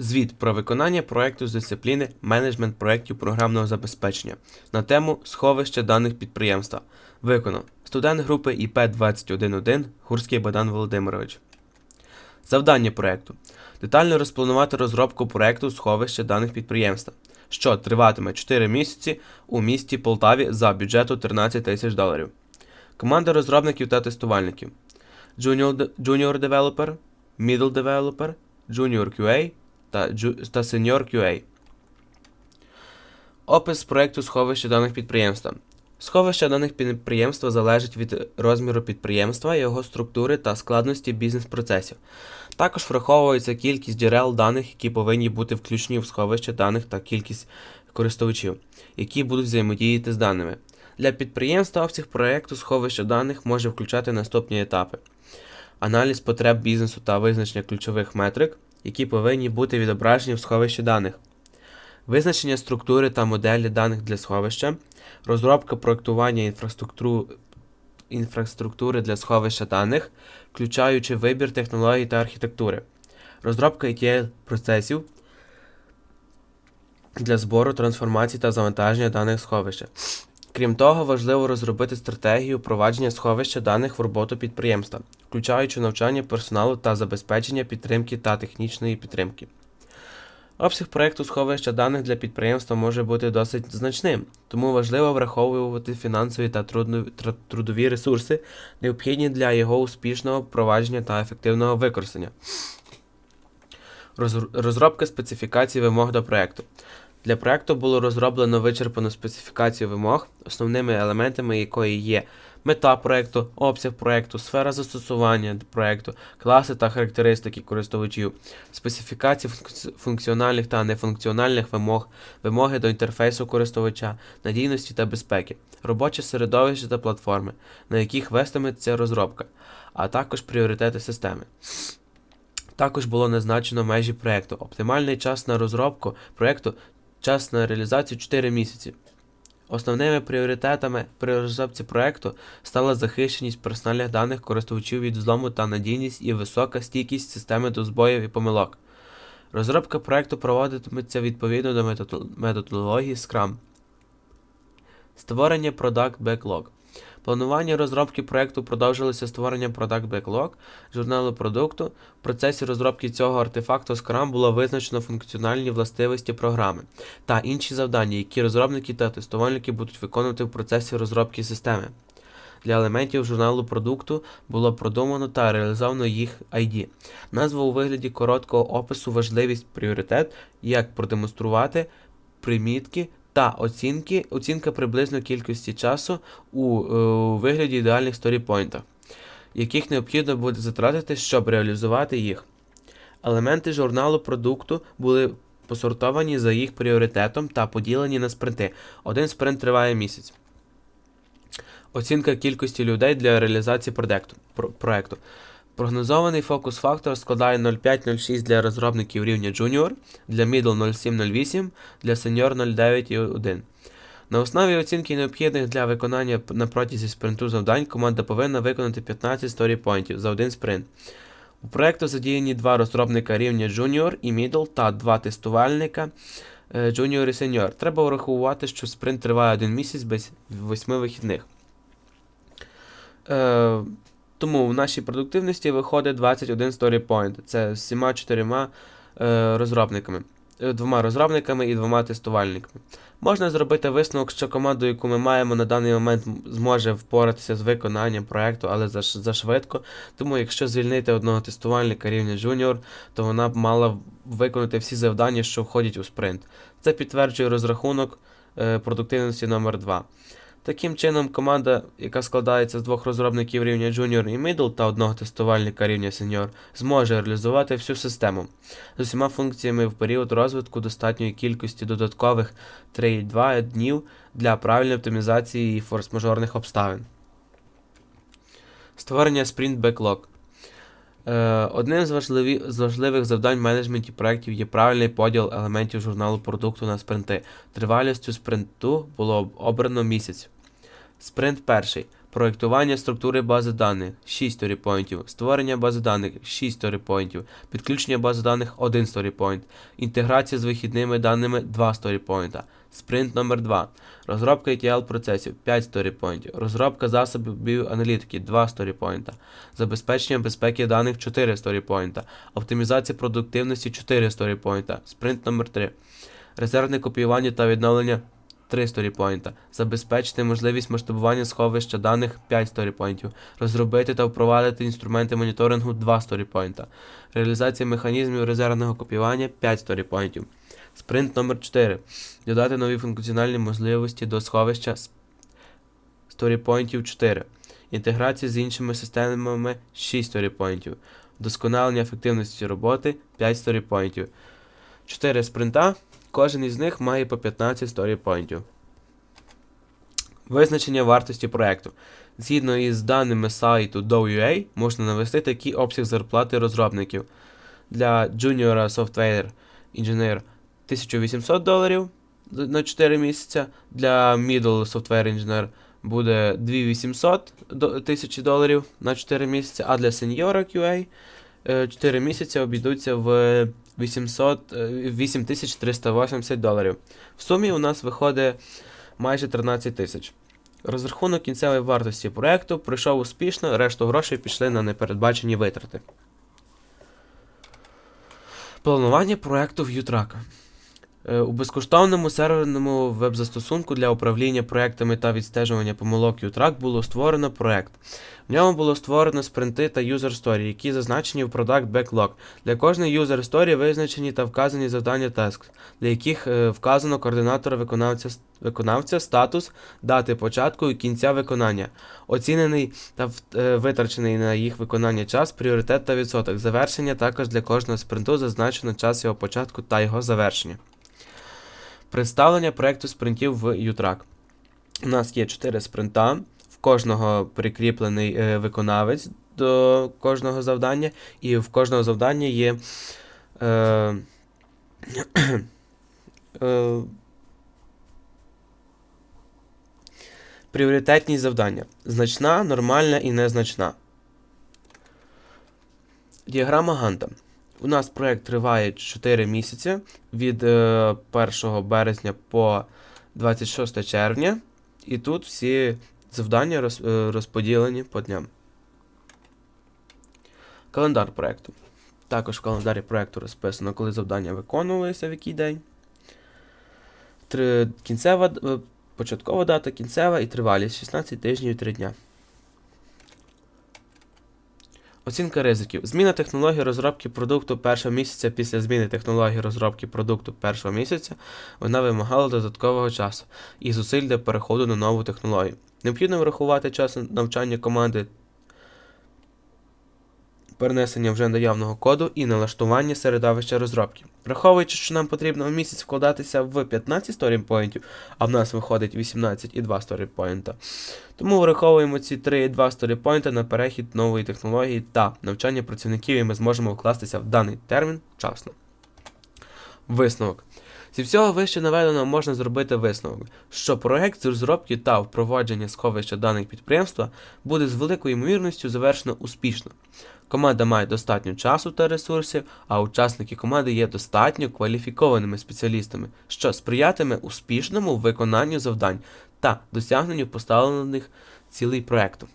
Звіт про виконання проекту з дисципліни менеджмент проєктів програмного забезпечення на тему сховище даних підприємства. Виконав студент групи ІП 211 Гурський Богдан Володимирович. Завдання проекту детально розпланувати розробку проекту сховища даних підприємства, що триватиме 4 місяці у місті Полтаві за бюджету 13 тисяч доларів. Команда розробників та тестувальників. Junior Developer, Middle Developer, Junior QA та, та Senior QA. Опис проекту сховища даних підприємства. Сховище даних підприємства залежить від розміру підприємства, його структури та складності бізнес-процесів. Також враховується кількість джерел даних, які повинні бути включені в сховище даних та кількість користувачів, які будуть взаємодіяти з даними. Для підприємства обсяг проекту сховища даних може включати наступні етапи: аналіз потреб бізнесу та визначення ключових метрик, які повинні бути відображені в сховищі даних, визначення структури та моделі даних для сховища, розробка проектування інфраструктури, інфраструктури для сховища даних, включаючи вибір технологій та архітектури, розробка ETL процесів для збору, трансформації та завантаження даних сховища. Крім того, важливо розробити стратегію провадження сховища даних в роботу підприємства, включаючи навчання персоналу та забезпечення підтримки та технічної підтримки. Обсяг проекту сховища даних для підприємства може бути досить значним, тому важливо враховувати фінансові та трудові ресурси, необхідні для його успішного провадження та ефективного використання. Розробка специфікацій вимог до проекту. Для проекту було розроблено вичерпану специфікацію вимог, основними елементами якої є мета проекту, обсяг проекту, сфера застосування проекту, класи та характеристики користувачів, специфікації функціональних та нефункціональних вимог, вимоги до інтерфейсу користувача, надійності та безпеки, робоче середовище та платформи, на яких вестиметься розробка, а також пріоритети системи. Також було назначено межі проекту. Оптимальний час на розробку проекту час на реалізацію 4 місяці. Основними пріоритетами при розробці проекту стала захищеність персональних даних користувачів від взлому та надійність і висока стійкість системи до збоїв і помилок. Розробка проекту проводитиметься відповідно до методології Scrum. Створення Product Backlog. Планування розробки проекту продовжилося створенням Product Backlog, журналу продукту. В процесі розробки цього артефакту Scrum було визначено функціональні властивості програми та інші завдання, які розробники та тестувальники будуть виконувати в процесі розробки системи. Для елементів журналу продукту було продумано та реалізовано їх ID. Назва у вигляді короткого опису важливість пріоритет, як продемонструвати примітки та оцінки, оцінка приблизно кількості часу у е, вигляді ідеальних сторіпойнтах, яких необхідно буде затратити, щоб реалізувати їх. Елементи журналу продукту були посортовані за їх пріоритетом та поділені на спринти. Один спринт триває місяць. Оцінка кількості людей для реалізації проекту. Прогнозований фокус-фактор складає 0,5-0,6 для розробників рівня Junior, для Middle 0,7-0,8, для Senior 0,9,1. На основі оцінки необхідних для виконання на протязі спринту завдань команда повинна виконати 15 сторіпойнтів за один спринт. У проекту задіяні два розробника рівня Junior і Middle та два тестувальника е, Junior і Senior. Треба врахувати, що спринт триває один місяць без 8 вихідних. Тому в нашій продуктивності виходить 21 story point. Це з всіма чотирма е, розробниками. Е, Двома розробниками і двома тестувальниками. Можна зробити висновок, що команду, яку ми маємо на даний момент, зможе впоратися з виконанням проекту, але заш- зашвидко. Тому, якщо звільнити одного тестувальника рівня Junior, то вона б мала виконати всі завдання, що входять у спринт. Це підтверджує розрахунок е, продуктивності номер 2 Таким чином, команда, яка складається з двох розробників рівня Junior і Middle та одного тестувальника рівня Senior, зможе реалізувати всю систему з усіма функціями в період розвитку достатньої кількості додаткових 3,2 днів для правильної оптимізації і форс-мажорних обставин. Створення Sprint Backlog. Е, Одним з, важливих завдань в менеджменті проєктів є правильний поділ елементів журналу продукту на спринти. Тривалістю спринту було обрано місяць. Спринт перший. Проектування структури бази даних. 6 сторіпоінтів, створення бази даних. 6 сторіпоінтів, підключення бази даних. 1 сторіпоінт, інтеграція з вихідними даними. 2 сторіпоінта, спринт номер 2 розробка ETL процесів. 5 сторіпоінтів, розробка засобів біоаналітики 2 сторіпоінта, забезпечення безпеки даних. 4 сторіпоінта, оптимізація продуктивності. 4 сторіпоінта, спринт номер 3 резервне копіювання та відновлення 3 сторіпоінта, забезпечити можливість масштабування сховища даних 5 сторіпоінтів, розробити та впровадити інструменти моніторингу 2 сторіпоінта, реалізація механізмів резервного копіювання 5 сторіпоінтів. Спринт номер 4 Додати нові функціональні можливості до сховища с- 4. Інтеграція з іншими системами 6 сторіпоінтів. Вдосконалення ефективності роботи 5 сторіпоінтів. 4 спринта. Кожен із них має по 15 сторіпоінтів. Визначення вартості проекту. Згідно із даними сайту Dow.ua, можна навести такий обсяг зарплати розробників. Для Junior Software Engineer 1800 доларів на 4 місяця. Для Middle Software Engineer буде 2800 до- тисячі доларів на 4 місяці, а для Senior QA 4 місяці обійдуться в 800, е, 8380 доларів. В сумі у нас виходить майже 13 тисяч. Розрахунок кінцевої вартості проєкту пройшов успішно, решту грошей пішли на непередбачені витрати. Планування проєкту в Utrack. Е, У безкоштовному серверному веб-застосунку для управління проектами та відстежування помилок UTrack було створено проект. В ньому було створено спринти та user story, які зазначені в Product Backlog. Для кожної user story визначені та вказані завдання task, для яких е, вказано координатора виконавця, виконавця, статус, дати початку і кінця виконання, оцінений та е, витрачений на їх виконання час, пріоритет та відсоток. Завершення також для кожного спринту зазначено час його початку та його завершення. Представлення проекту спринтів в UTrack. У нас є 4 спринта, в кожного прикріплений е, виконавець до кожного завдання, і в кожного завдання є. Е, е, Пріоритетні завдання. Значна, нормальна і незначна. Діаграма Ганта. У нас проект триває 4 місяці від е, 1 березня по 26 червня. І тут всі завдання е, розподілені по дням. Календар проекту. Також в календарі проекту розписано, коли завдання виконувалися, в який день. Три, кінцева, е, початкова дата, кінцева і тривалість 16 тижнів і 3 дня. Оцінка ризиків. Зміна технології розробки продукту першого місяця після зміни технології розробки продукту першого місяця вона вимагала додаткового часу і зусиль для переходу на нову технологію. Необхідно врахувати час навчання команди, перенесення вже наявного коду і налаштування середовища розробки. Враховуючи, що нам потрібно в місяць вкладатися в 15 сторінпоінтів, а в нас виходить 18 і 2 сторінпоінта. Тому враховуємо ці 3 і 2 сторіпоінти на перехід нової технології та навчання працівників, і ми зможемо вкластися в даний термін вчасно. Висновок. Зі всього вище наведеного можна зробити висновок, що проект з розробки та впровадження сховища даних підприємства буде з великою ймовірністю завершено успішно. Команда має достатньо часу та ресурсів, а учасники команди є достатньо кваліфікованими спеціалістами, що сприятиме успішному виконанню завдань та досягненню поставлених цілей проекту.